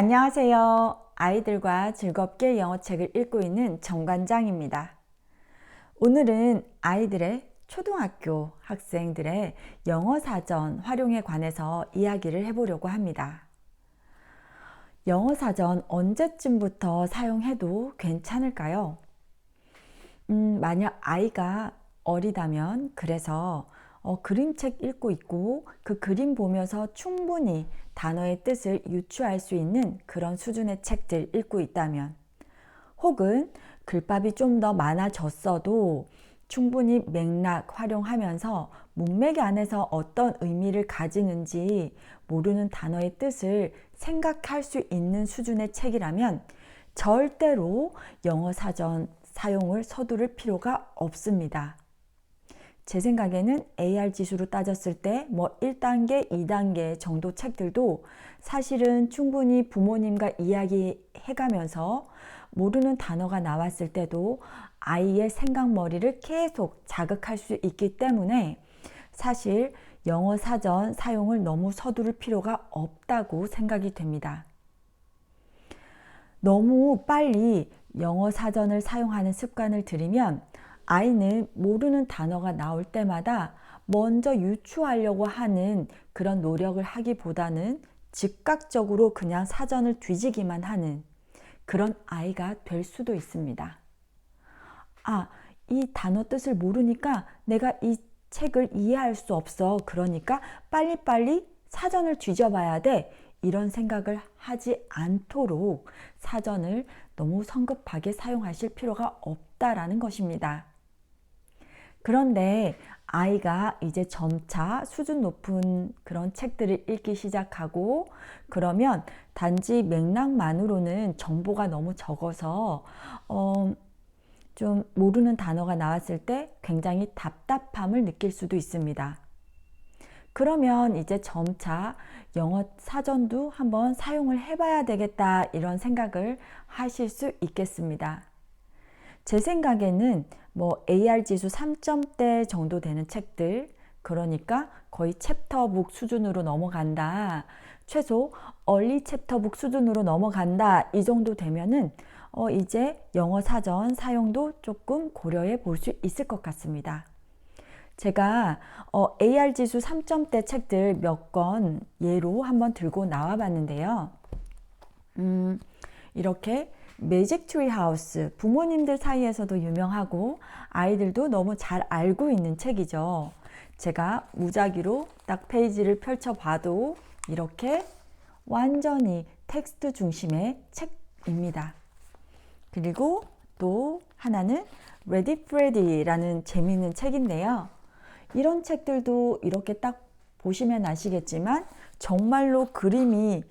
안녕하세요. 아이들과 즐겁게 영어책을 읽고 있는 정관장입니다. 오늘은 아이들의 초등학교 학생들의 영어 사전 활용에 관해서 이야기를 해보려고 합니다. 영어 사전 언제쯤부터 사용해도 괜찮을까요? 음, 만약 아이가 어리다면 그래서 어, 그림책 읽고 있고 그 그림 보면서 충분히 단어의 뜻을 유추할 수 있는 그런 수준의 책들 읽고 있다면 혹은 글밥이 좀 더 많아졌어도 충분히 맥락 활용하면서 문맥 안에서 어떤 의미를 가지는지 모르는 단어의 뜻을 생각할 수 있는 수준의 책이라면 절대로 영어 사전 사용을 서두를 필요가 없습니다. 제 생각에는 AR 지수로 따졌을 때 뭐 1단계, 2단계 정도 책들도 사실은 충분히 부모님과 이야기해 가면서 모르는 단어가 나왔을 때도 아이의 생각머리를 계속 자극할 수 있기 때문에 사실 영어 사전 사용을 너무 서두를 필요가 없다고 생각이 됩니다. 너무 빨리 영어 사전을 사용하는 습관을 들이면 아이는 모르는 단어가 나올 때마다 먼저 유추하려고 하는 그런 노력을 하기보다는 즉각적으로 그냥 사전을 뒤지기만 하는 그런 아이가 될 수도 있습니다. 아, 이 단어 뜻을 모르니까 내가 이 책을 이해할 수 없어. 그러니까 빨리빨리 사전을 뒤져봐야 돼. 이런 생각을 하지 않도록 사전을 너무 성급하게 사용하실 필요가 없다라는 것입니다. 그런데 아이가 이제 점차 수준 높은 그런 책들을 읽기 시작하고 그러면 단지 맥락만으로는 정보가 너무 적어서 어, 좀 모르는 단어가 나왔을 때 굉장히 답답함을 느낄 수도 있습니다. 그러면 이제 점차 영어 사전도 한번 사용을 해봐야 되겠다 이런 생각을 하실 수 있겠습니다. 제 생각에는 뭐 AR 지수 3점대 정도 되는 책들 그러니까 거의 챕터북 수준으로 넘어간다. 최소 얼리 챕터북 수준으로 넘어간다. 이 정도 되면은 어 이제 영어 사전 사용도 조금 고려해 볼 수 있을 것 같습니다. 제가 어 AR 지수 3점대 책들 몇 권 예로 한번 들고 나와 봤는데요. 음, 이렇게 매직 트리 하우스 부모님들 사이에서도 유명하고 아이들도 너무 잘 알고 있는 책이죠. 제가 무작위로 딱 페이지를 펼쳐 봐도 이렇게 완전히 텍스트 중심의 책입니다. 그리고 또 하나는 Ready Freddy라는 재미있는 책인데요. 이런 책들도 이렇게 딱 보시면 아시겠지만 정말로 그림이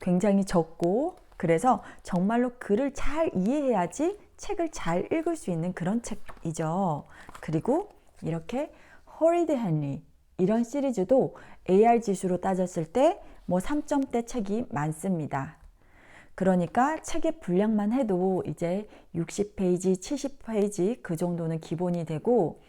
굉장히 적고 그래서 정말로 글을 잘 이해해야지 책을 잘 읽을 수 있는 그런 책이죠. 그리고 이렇게 허리드 헨리 이런 시리즈도 AR 지수로 따졌을 때 뭐 3점대 책이 많습니다. 그러니까 책의 분량만 해도 이제 60페이지, 70페이지 그 정도는 기본이 되고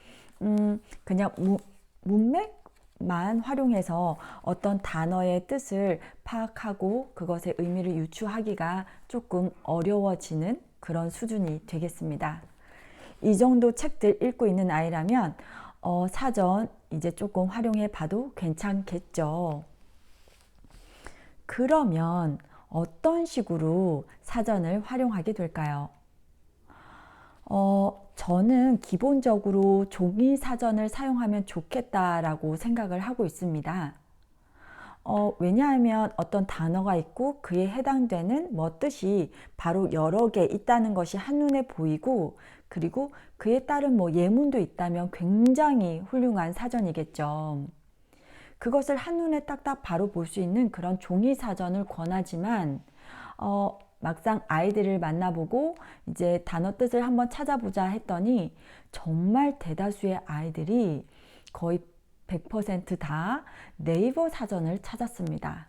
음 그냥 무, 문맥 만 활용해서 어떤 단어의 뜻을 파악하고 그것의 의미를 유추하기가 조금 어려워지는 그런 수준이 되겠습니다. 이 정도 책들 읽고 있는 아이라면 어, 사전 이제 조금 활용해 봐도 괜찮겠죠. 그러면 어떤 식으로 사전을 활용하게 될까요? 어, 저는 기본적으로 종이 사전을 사용하면 좋겠다라고 생각을 하고 있습니다. 어, 왜냐하면 어떤 단어가 있고 그에 해당되는 뭐 뜻이 바로 여러 개 있다는 것이 한눈에 보이고 그리고 그에 따른 뭐 예문도 있다면 굉장히 훌륭한 사전이겠죠. 그것을 한눈에 딱딱 바로 볼 수 있는 그런 종이 사전을 권하지만 어, 막상 아이들을 만나보고 이제 단어 뜻을 한번 찾아보자 했더니 정말 대다수의 아이들이 거의 100%다 네이버 사전을 찾았습니다.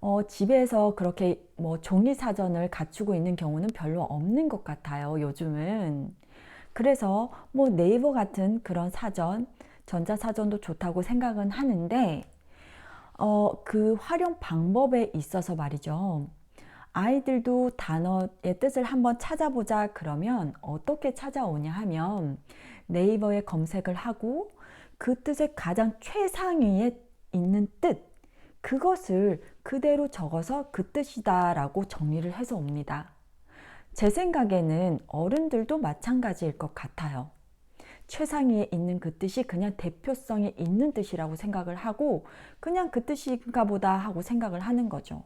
어, 집에서 그렇게 뭐 종이 사전을 갖추고 있는 경우는 별로 없는 것 같아요, 요즘은. 그래서 뭐 네이버 같은 그런 사전, 전자사전도 좋다고 생각은 하는데, 어, 그 활용 방법에 있어서 말이죠. 아이들도 단어의 뜻을 한번 찾아보자 그러면 어떻게 찾아오냐 하면 네이버에 검색을 하고 그 뜻의 가장 최상위에 있는 뜻, 그것을 그대로 적어서 그 뜻이다 라고 정리를 해서 옵니다. 제 생각에는 어른들도 마찬가지일 것 같아요. 최상위에 있는 그 뜻이 그냥 대표성이 있는 뜻이라고 생각을 하고 그냥 그 뜻인가 보다 하고 생각을 하는 거죠.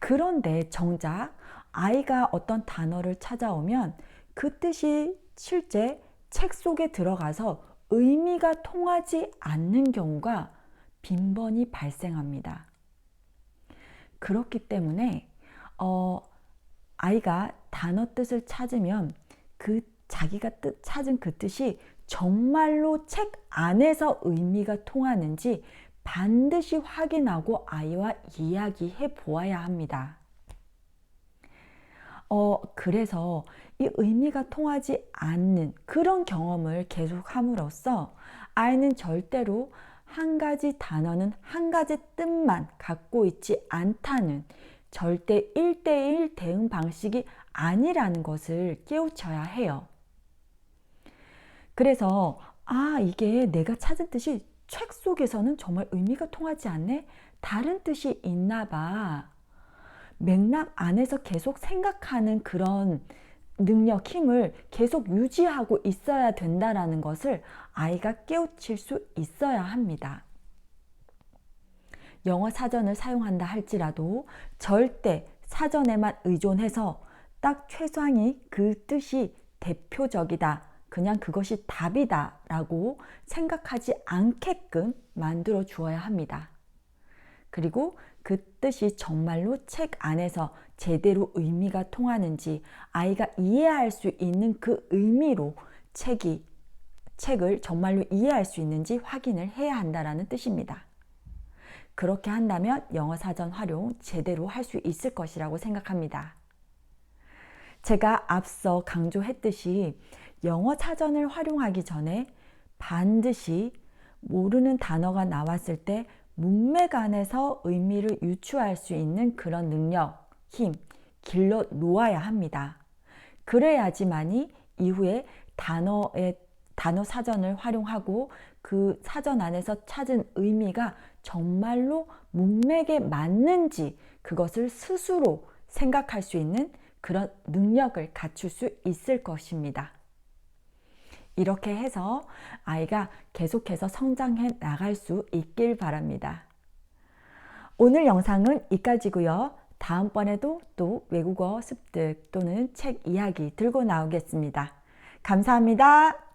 그런데 정작 아이가 어떤 단어를 찾아오면 그 뜻이 실제 책 속에 들어가서 의미가 통하지 않는 경우가 빈번히 발생합니다. 그렇기 때문에 어, 아이가 단어 뜻을 찾으면 그 자기가 뜻 찾은 그 뜻이 정말로 책 안에서 의미가 통하는지 반드시 확인하고 아이와 이야기해 보아야 합니다. 어, 그래서 이 의미가 통하지 않는 그런 경험을 계속 함으로써 아이는 절대로 한 가지 단어는 한 가지 뜻만 갖고 있지 않다는 절대 1대1 대응 방식이 아니라는 것을 깨우쳐야 해요. 그래서 아, 이게 내가 찾은 뜻이 책 속에서는 정말 의미가 통하지 않네? 다른 뜻이 있나 봐. 맥락 안에서 계속 생각하는 그런 능력, 힘을 계속 유지하고 있어야 된다라는 것을 아이가 깨우칠 수 있어야 합니다. 영어 사전을 사용한다 할지라도 절대 사전에만 의존해서 딱 최상위 그 뜻이 대표적이다. 그냥 그것이 답이다. 라고 생각하지 않게끔 만들어 주어야 합니다. 그리고 그 뜻이 정말로 책 안에서 제대로 의미가 통하는지 아이가 이해할 수 있는 그 의미로 책이 책을 정말로 이해할 수 있는지 확인을 해야 한다라는 뜻입니다. 그렇게 한다면 영어 사전 활용 제대로 할 수 있을 것이라고 생각합니다. 제가 앞서 강조했듯이 영어 사전을 활용하기 전에 반드시 모르는 단어가 나왔을 때 문맥 안에서 의미를 유추할 수 있는 그런 능력, 힘, 길러 놓아야 합니다. 그래야지만이 이후에 단어의 단어 사전을 활용하고 그 사전 안에서 찾은 의미가 정말로 문맥에 맞는지 그것을 스스로 생각할 수 있는 그런 능력을 갖출 수 있을 것입니다. 이렇게 해서 아이가 계속해서 성장해 나갈 수 있길 바랍니다. 오늘 영상은 이까지고요. 다음번에도 또 외국어 습득 또는 책 이야기 들고 나오겠습니다. 감사합니다.